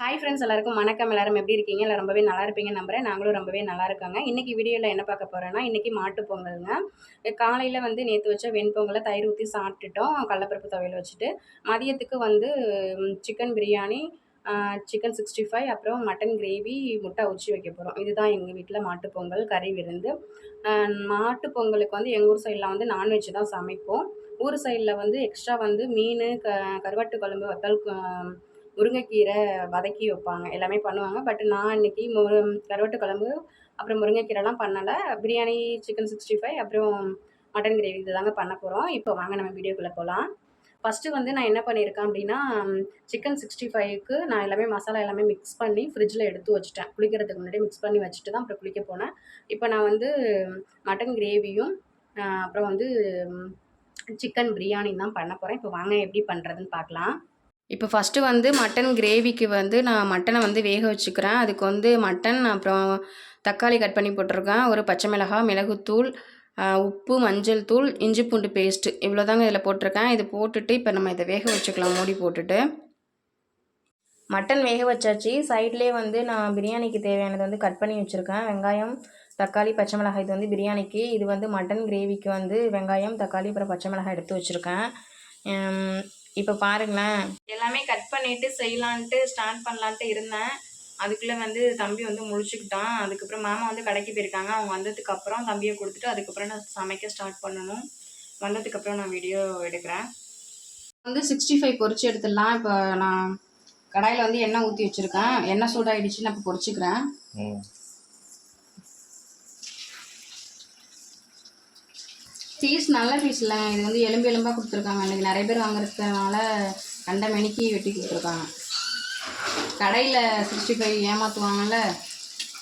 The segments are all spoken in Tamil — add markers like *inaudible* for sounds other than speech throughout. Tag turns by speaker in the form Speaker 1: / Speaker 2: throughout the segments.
Speaker 1: ஹாய் ஃப்ரெண்ட்ஸ் எல்லாருக்கும் வணக்கம். எல்லாரும் எப்படி இருக்கீங்க? எல்லாம் ரொம்பவே நல்லா இருப்பீங்கன்னு நம்புறேன். நாங்களும் ரொம்பவே நல்லா இருக்காங்க. இன்றைக்கி வீடியோவில் என்ன பார்க்க போகிறோன்னா இன்றைக்கி மாட்டு பொங்கலுங்க. காலையில் வந்து நேற்று வச்ச வெண்பொங்கலை தயிர் ஊற்றி சாப்பிட்டுட்டோம். கடலப்பருப்பு துவையல் வச்சுட்டு. மதியத்துக்கு வந்து chicken biryani chicken sixty five அப்புறம் மட்டன் கிரேவி முட்டை உச்சி வைக்க போகிறோம் இதுதான் எங்கள் வீட்டில் மாட்டுப்பொங்கல் கறி விருந்து. மாட்டுப் பொங்கலுக்கு வந்து எங்கள் ஊர் சைடில் வந்து நான்வெஜ் தான் சமைப்போம். ஊர் சைடில் வந்து எக்ஸ்ட்ரா வந்து மீன் க கருவாட்டு குழம்பு வத்தல் முருங்கைக்கீரை வதக்கி வைப்பாங்க. எல்லாமே பண்ணுவாங்க. பட் நான் இன்றைக்கி மு கருவாட்டு குழம்பு அப்புறம் முருங்கைக்கீரைலாம் பண்ணலை. பிரியாணி சிக்கன் சிக்ஸ்டி ஃபைவ் அப்புறம் மட்டன் கிரேவி இது தாங்க பண்ண போகிறோம் இப்போ வாங்க நம்ம வீடியோக்குள்ளே போகலாம் ஃபஸ்ட்டு வந்து நான் என்ன பண்ணியிருக்கேன் அப்படின்னா சிக்கன் சிக்ஸ்டி ஃபைவ்க்கு நான் எல்லாமே மசாலா எல்லாமே மிக்ஸ் பண்ணி ஃப்ரிட்ஜில் எடுத்து வச்சுட்டேன். குளிக்கிறதுக்கு முன்னாடி மிக்ஸ் பண்ணி வச்சுட்டு தான் அப்புறம் குளிக்க போனேன். இப்போ நான் வந்து மட்டன் கிரேவியும் அப்புறம் வந்து சிக்கன் பிரியாணி தான் பண்ண போகிறேன் இப்போ வாங்க எப்படி பண்ணுறதுன்னு பார்க்கலாம். இப்போ ஃபஸ்ட்டு வந்து மட்டன் கிரேவிக்கு வந்து நான் மட்டனை வந்து வேக வச்சுக்கிறேன். அதுக்கு வந்து மட்டன் அப்புறம் தக்காளி கட் பண்ணி போட்டிருக்கேன். ஒரு பச்சை மிளகாய் மிளகுத்தூள் உப்பு மஞ்சள் தூள் இஞ்சி பூண்டு பேஸ்ட்டு இவ்வளோ தாங்க இதில் போட்டிருக்கேன். இது போட்டுட்டு இப்போ நம்ம இதை வேக வச்சுக்கலாம் மூடி போட்டுட்டு. மட்டன் வேக வச்சாச்சு. சைட்லேயே வந்து நான் பிரியாணிக்கு தேவையானது வந்து கட் பண்ணி வச்சுருக்கேன். வெங்காயம் தக்காளி பச்சை மிளகாய் இது வந்து பிரியாணிக்கு. இது வந்து மட்டன் கிரேவிக்கு வந்து வெங்காயம் தக்காளி அப்புறம் பச்சை மிளகாய் எடுத்து வச்சுருக்கேன். இப்போ பாருங்களேன். எல்லாமே கட் பண்ணிட்டு செய்யலான்ட்டு ஸ்டார்ட் பண்ணலான்ட்டு இருந்தேன். அதுக்குள்ளே வந்து தம்பி வந்து முழிச்சுக்கிட்டான். அதுக்கப்புறம் மாமா வந்து கடைக்கு போயிருக்காங்க. அவங்க வந்ததுக்கு அப்புறம் தம்பியை கொடுத்துட்டு அதுக்கப்புறம் நான் சமைக்க ஸ்டார்ட் பண்ணணும். வந்ததுக்கப்புறம் நான் வீடியோ எடுக்கிறேன். வந்து சிக்ஸ்டி ஃபைவ் பொறிச்சு எடுத்துடலாம். இப்போ நான் கடாயில் வந்து எண்ணெய் ஊற்றி வச்சுருக்கேன். எண்ணெய் சூடாகிடுச்சு நான் இப்போ
Speaker 2: பொறிச்சிக்கிறேன்.
Speaker 1: பீஸ் நல்ல பீஸ் இல்லைங்க இது வந்து எலும்பு எலும்பாக கொடுத்துருக்காங்க. இன்றைக்கி நிறைய பேர் வாங்குறதுனால கண்ட மணிக்கு வெட்டி கொடுத்துருக்காங்க. கடையில் சிக்ஸ்டி ஃபைவ் ஏமாற்றுவாங்கல்ல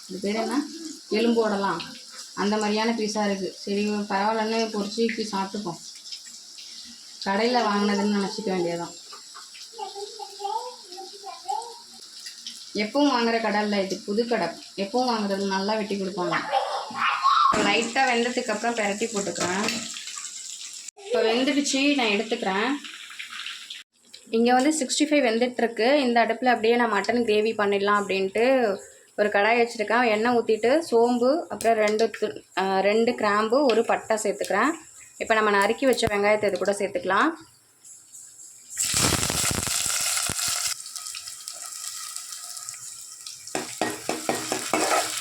Speaker 1: இது பேர் என்ன? எலும்பு ஓடலாம் அந்த மாதிரியான பீஸாக இருக்குது சரி பரவாயில்லன்னு பொறிச்சு இப்படி சாப்பிட்டுப்போம். கடையில் வாங்கினதுன்னு நினச்சிக்க வேண்டியதான் எப்பவும் வாங்குகிற கடை இல்லை இது. புது கடை. எப்பவும் வாங்குறது நல்லா வெட்டி கொடுப்பாங்க. லைட்டாக வெந்ததுக்கு அப்புறம் போட்டுக்கிறேன். இப்போ வெந்துடுச்சு நான் எடுத்துக்கிறேன். இங்கே வந்து சிக்ஸ்டி ஃபைவ் வெந்துட்டுருக்கு. இந்த அடுப்பில் அப்படியே நான் மட்டன் கிரேவி பண்ணிடலாம் அப்படின்ட்டு ஒரு கடாய் வச்சுருக்கேன். எண்ணெய் ஊற்றிட்டு சோம்பு அப்புறம் ரெண்டு ரெண்டு கிராம்பு ஒரு பட்டை சேர்த்துக்கிறேன். இப்போ நம்ம நறுக்கி வச்ச வெங்காயத்தை இது கூட சேர்த்துக்கலாம்.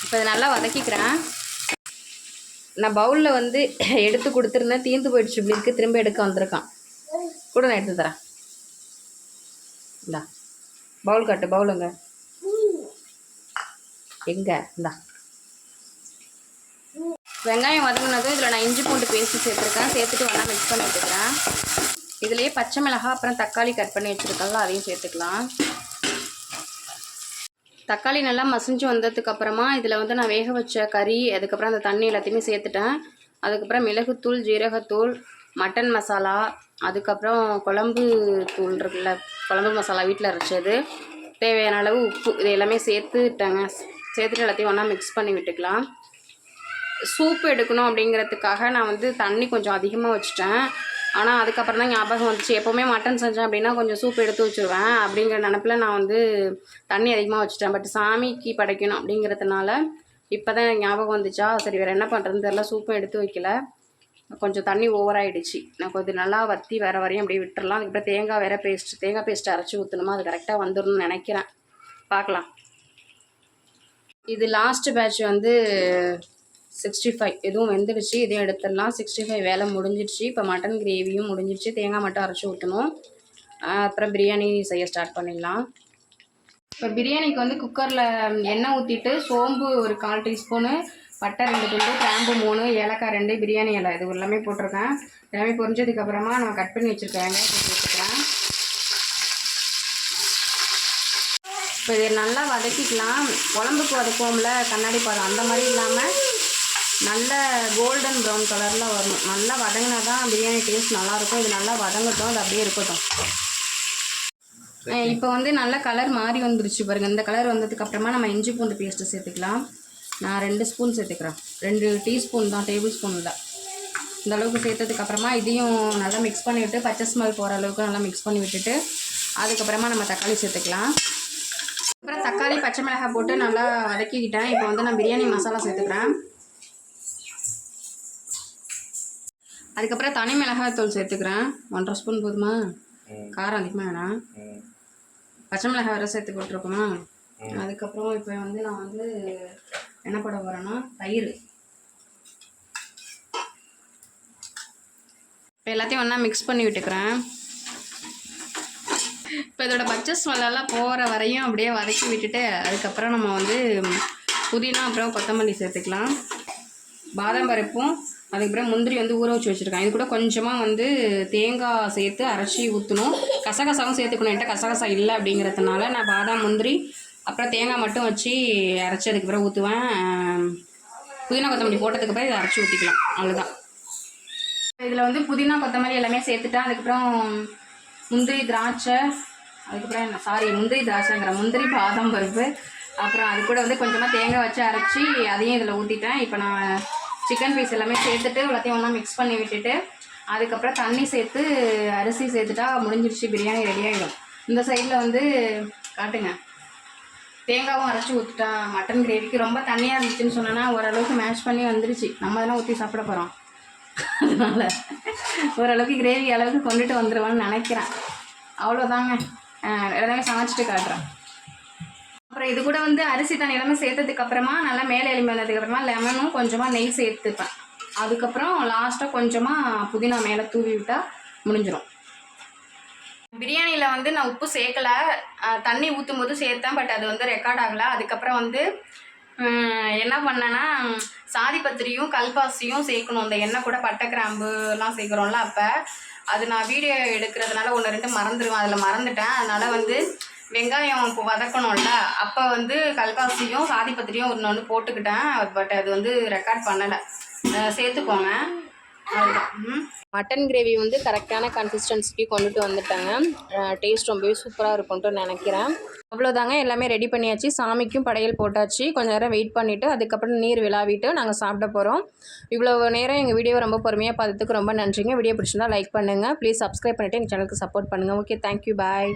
Speaker 1: இப்போ இதை நல்லா வதக்கிக்கிறேன். நான் பவுலில் வந்து *clears throat* எடுத்து கொடுத்துருந்தேன். தீர்ந்து போயிடுச்சு. இப்படி திரும்ப எடுக்க வந்திருக்கான். கூட நான் எடுத்து தரேன். இந்தா. பவுல் காட்டு. பவுலுங்க. எங்கே? இந்தா. வெங்காயம் வதங்கினதும் இதில் நான் இஞ்சி பூண்டு பேஸ்ட்டு சேர்த்துருக்கேன். சேர்த்துட்டு வேணால் மிக்ஸ் பண்ணி விட்டுக்கிறேன் இதுலேயே பச்சை மிளகாய் அப்புறம் தக்காளி கட் பண்ணி வச்சுருக்கோம்ல அதையும் சேர்த்துக்கலாம். தக்காளி நல்லா மசிஞ்சு வந்ததுக்கு அப்புறமா இதில் வந்து நான் வேக வச்ச கறி அதுக்கப்புறம் அந்த தண்ணி எல்லாத்தையுமே சேர்த்துட்டேன். அதுக்கப்புறம் மிளகுத்தூள் ஜீரகத்தூள் மட்டன் மசாலா அதுக்கப்புறம் குழம்பு தூள் இருக்குல்ல குழம்பு மசாலா வீட்டில் அரைச்சது. தேவையான அளவு உப்பு இது எல்லாமே சேர்த்துட்டேங்க. சேர்த்துட்டு எல்லாத்தையும் ஒன்றா மிக்ஸ் பண்ணி விட்டுக்கலாம். சூப் எடுக்கணும் அப்படிங்கிறதுக்காக நான் வந்து தண்ணி கொஞ்சம் அதிகமாக வச்சுட்டேன். ஆனால் அதுக்கப்புறம் தான் ஞாபகம் வந்துச்சு. எப்போவுமே மட்டன் செஞ்சேன் அப்படின்னா கொஞ்சம் சூப் எடுத்து வச்சுருவேன். அப்படிங்கிற நினப்பில் நான் வந்து தண்ணி அதிகமாக வச்சுட்டேன். பட் சாமிக்கு படைக்கணும் அப்படிங்கிறதுனால இப்போ தான் ஞாபகம் வந்துச்சா? சரி வேறு என்ன பண்ணுறதுன்னு தெரில சூப்பும் எடுத்து வைக்கல. கொஞ்சம் தண்ணி ஓவராகிடுச்சு நான் கொஞ்சம் நல்லா வற்றி வர வரையும் அப்படியே விட்டுறலாம். அதுக்கப்புறம் தேங்காய் வேற பேஸ்ட் தேங்காய் பேஸ்ட் அரைச்சி ஊற்றணுமா அது கரெக்டாக வந்துடணும்னு நினைக்கிறேன். பார்க்கலாம். இது லாஸ்ட் பேட்ச் வந்து சிக்ஸ்டி ஃபைவ் இதுவும் வெந்துடுச்சு. இதையும் எடுத்துடலாம் சிக்ஸ்டி ஃபைவ் வேலை முடிஞ்சிடுச்சு. இப்போ மட்டன் கிரேவியும் முடிஞ்சிடுச்சு. தேங்காய் மட்டும் அரைச்சி ஊற்றணும் அப்புறம் பிரியாணி செய்ய ஸ்டார்ட் பண்ணிடலாம். இப்போ பிரியாணிக்கு வந்து குக்கரில் எண்ணெய் ஊற்றிட்டு சோம்பு ஒரு கால் டீஸ்பூனு பட்டை ரெண்டு துண்டு கிராம்பு மூணு ஏலக்காய் ரெண்டு பிரியாணி இலை. இது எல்லாமே போட்டிருக்கேன். எல்லாமே பொரிஞ்சதுக்கப்புறமா நான் கட் பண்ணி வச்சுருக்கேன் வெங்காயம் போட்டு இப்போ இதை நல்லா வதக்கிக்கலாம். குழம்புக்கு வதக்குவோம்ல கண்ணாடி பாதம் அந்த மாதிரி இல்லாமல் நல்ல கோல்டன் ப்ரௌன் கலரில் வரணும். நல்லா வதங்கினா தான் பிரியாணி டேஸ்ட் நல்லாயிருக்கும். இது நல்லா வதங்கட்டும் அது அப்படியே இருக்கட்டும். இப்போ வந்து நல்ல கலர் மாறி வந்துருச்சு பாருங்கள் இந்த கலர் வந்ததுக்கு அப்புறமா நம்ம இஞ்சி பூண்டு பேஸ்ட்டு சேர்த்துக்கலாம். நான் ரெண்டு ஸ்பூன் சேர்த்துக்கிறேன். ரெண்டு டீஸ்பூன் தான் டேபிள் ஸ்பூன் இல்லை இந்த அளவுக்கு சேர்த்ததுக்கப்புறமா இதையும் நல்லா மிக்ஸ் பண்ணி விட்டு பச்சை ஸ்மெல் போகிற அளவுக்கு நல்லா மிக்ஸ் பண்ணி விட்டுட்டு அதுக்கப்புறமா நம்ம தக்காளி சேர்த்துக்கலாம். அப்புறம் தக்காளி பச்சை மிளகாய் போட்டு நல்லா வதக்கிக்கிட்டேன். இப்போ வந்து நான் பிரியாணி மசாலா சேர்த்துக்கிறேன். அதுக்கப்புறம் தனி மிளகாய் தூள் சேர்த்துக்கிறேன். ஒன்றரை ஸ்பூன் போதுமா? காரம் அதிகமாக வேணாம் பச்சை மிளகாய் வர சேர்த்து போட்டிருக்கோமா அதுக்கப்புறம் இப்போ வந்து நான் வந்து என்ன போட போகிறேன்னா தயிர். இப்போ எல்லாத்தையும் ஒன்றா மிக்ஸ் பண்ணி விட்டுக்கிறேன். இப்போ இதோட பச்சை ஸ்மெல்லாம் போகிற வரையும் அப்படியே வதக்கி விட்டுட்டு அதுக்கப்புறம் நம்ம வந்து புதினா அப்புறம் கொத்தமல்லி சேர்த்துக்கலாம். பாதாம் பருப்பும் அதுக்கப்புறம் முந்திரி வந்து ஊற வச்சு வச்சுருக்கேன். இது கூட கொஞ்சமாக வந்து தேங்காய் சேர்த்து அரைச்சி ஊற்றணும் கசகசாவும் சேர்த்துக்கணும். என்கிட்ட கசகசா இல்லை அப்படிங்கிறதுனால நான் பாதாம் முந்திரி அப்புறம் தேங்காய் மட்டும் வச்சு அரைச்சி அதுக்கப்புறம் ஊற்றுவேன் புதினா கொத்தமல்லி போட்டதுக்கு அப்புறம் இதை அரைச்சி ஊற்றிக்கலாம் அவ்வளோதான் இதில் வந்து புதினா கொத்தமல்லி எல்லாமே சேர்த்துட்டேன். அதுக்கப்புறம் முந்திரி திராட்சை அதுக்கப்புறம் என்ன? சாரி முந்திரி திராட்சைங்கிற முந்திரி பாதாம் பருப்பு. அப்புறம் அது கூட வந்து கொஞ்சமாக தேங்காய் வச்சு அரைச்சி அதையும் இதில் ஊற்றிட்டேன் இப்போ நான் சிக்கன் பீஸ் எல்லாமே சேர்த்துட்டு எல்லாத்தையும் ஒன்றா மிக்ஸ் பண்ணி விட்டுட்டு அதுக்கப்புறம் தண்ணி சேர்த்து அரிசி சேர்த்துட்டா முடிஞ்சிருச்சு பிரியாணி ரெடி ஆகிடும் இந்த சைடில் வந்து காட்டுங்க. தேங்காவும் அரைச்சி ஊற்றிட்டா மட்டன் கிரேவிக்கு ரொம்ப தண்ணியாக இருந்துச்சுன்னு சொன்னேன்னா ஓரளவுக்கு மேஷ் பண்ணி வந்துருச்சு. நம்ம அதெல்லாம் ஊற்றி சாப்பிட போகிறோம் அதனால் ஓரளவுக்கு கிரேவி அளவுக்கு கொண்டுட்டு வந்துடுவோன்னு நினைக்கிறேன். அவ்வளோதாங்க எல்லாமே சமைச்சிட்டு காட்டுறேன். அப்புறம் இது கூட வந்து அரிசி தண்ணி எல்லாமே சேர்த்ததுக்கு அப்புறமா நல்லா மேலே எலும்பி வந்ததுக்கு அப்புறமா லெமனும் கொஞ்சமாக நெய் சேர்த்துப்பேன். அதுக்கப்புறம் லாஸ்ட்டாக கொஞ்சமாக புதினா மேலே தூவி விட்டால் முடிஞ்சிடும் பிரியாணியில் வந்து நான் உப்பு சேர்க்கல. தண்ணி ஊற்றும் போது சேர்த்தேன் பட் அது வந்து ரெக்கார்ட் ஆகலை. அதுக்கப்புறம் வந்து என்ன பண்ணேன்னா சாதிப்பத்திரியும் கல்பாசியும் சேர்க்கணும். இந்த எண்ணெய் கூட பட்டை கிராம்பு எல்லாம் சேர்க்குறோம்ல அப்போ. அது நான் வீடியோ எடுக்கிறதுனால ஒன்று ரெண்டு மறந்துடுவேன் அதில் மறந்துட்டேன். அதனால் வந்து வெங்காயம் இப்போ வதக்கணும்ல அப்போ வந்து கல்காசியும் சாதி பத்திரியும் ஒன்று ஒன்று போட்டுக்கிட்டேன். பட் அது வந்து ரெக்கார்ட் பண்ணலை. சேர்த்துக்கோங்க. மட்டன் கிரேவி வந்து கரெக்டான கன்சிஸ்டன்சிக்கு கொண்டுட்டு வந்துட்டாங்க. டேஸ்ட் ரொம்பவே சூப்பராக இருக்கும்ட்டு நினைக்கிறேன். அவ்வளோதாங்க எல்லாமே ரெடி பண்ணியாச்சு. சாமிக்கும் படையல் போட்டாச்சு. கொஞ்ச நேரம் வெயிட் பண்ணிவிட்டு அதுக்கப்புறம் நீர் விழாவிட்டு நாங்கள் சாப்பிட போகிறோம் இவ்வளோ நேரம் எங்கள் வீடியோ ரொம்ப பொறுமையாக பார்த்ததுக்கு ரொம்ப நன்றிங்க. வீடியோ பிடிச்சிருந்தா லைக் பண்ணுங்கள் ப்ளீஸ் சப்ஸ்கிரைப் பண்ணிவிட்டு எங்கள் சேனலுக்கு சப்போர்ட் பண்ணுங்கள் ஓகே தேங்க்யூ பாய்